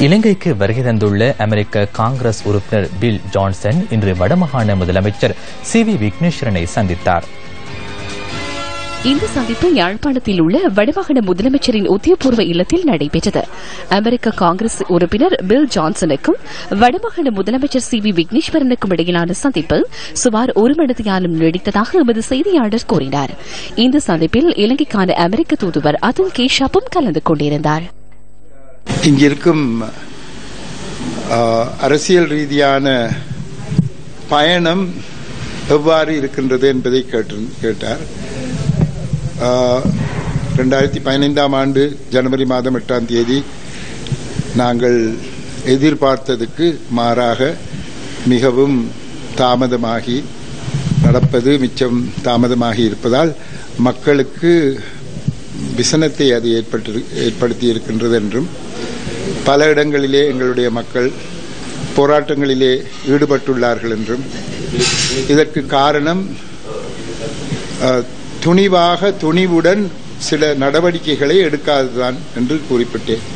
இலங்கைக்கு வருகை தந்துள்ள அமெரிக்க காங்கிரஸ் உறுப்பினர் பில் ஜான்சன் இன்று வடமாகாண முதலமைச்சர் சி வி விக்னேஸ்வரனை சந்தித்தார். இந்த சந்திப்பு யாழ்ப்பாணத்தில் உள்ள வடமாகாண முதலமைச்சரின் உத்தியபூர்வ இல்லத்தில் நடைபெற்றது. அமெரிக்க காங்கிரஸ் உறுப்பினர் பில் ஜான்சனுக்கும் வடமாகாண முதலமைச்சர் சி வி விக்னேஸ்வரனுக்கும் இடையிலான சந்திப்பு சுமார் ஒரு மணித்தியாலும் நீடித்ததாக எமது செய்தியாளர் கூறினார். இந்த சந்திப்பில் இலங்கைக்கான அமெரிக்க தூதுவர் அதுல் கேஷாப்பும் கலந்து கொண்டிருந்தார். இங்கிருக்கும் அரசியல் ரீதியான பயணம் எவ்வாறு இருக்கின்றது என்பதை கேட்டு கேட்டார். ரெண்டாயிரத்தி பதினைந்தாம் ஆண்டு ஜனவரி மாதம் எட்டாம் தேதி நாங்கள் எதிர்பார்த்ததுக்கு மாறாக மிகவும் தாமதமாகி நடப்பது மிச்சம் தாமதமாகி இருப்பதால் மக்களுக்கு விசனத்தை அது ஏற்பட்டு ஏற்படுத்தி இருக்கின்றது என்றும் பல இடங்களிலே எங்களுடைய மக்கள் போராட்டங்களிலே ஈடுபட்டுள்ளார்கள் என்றும் இதற்கு காரணம் துணிவாக துணிவுடன் சில நடவடிக்கைகளை எடுக்காதுதான் என்று குறிப்பிட்டேன்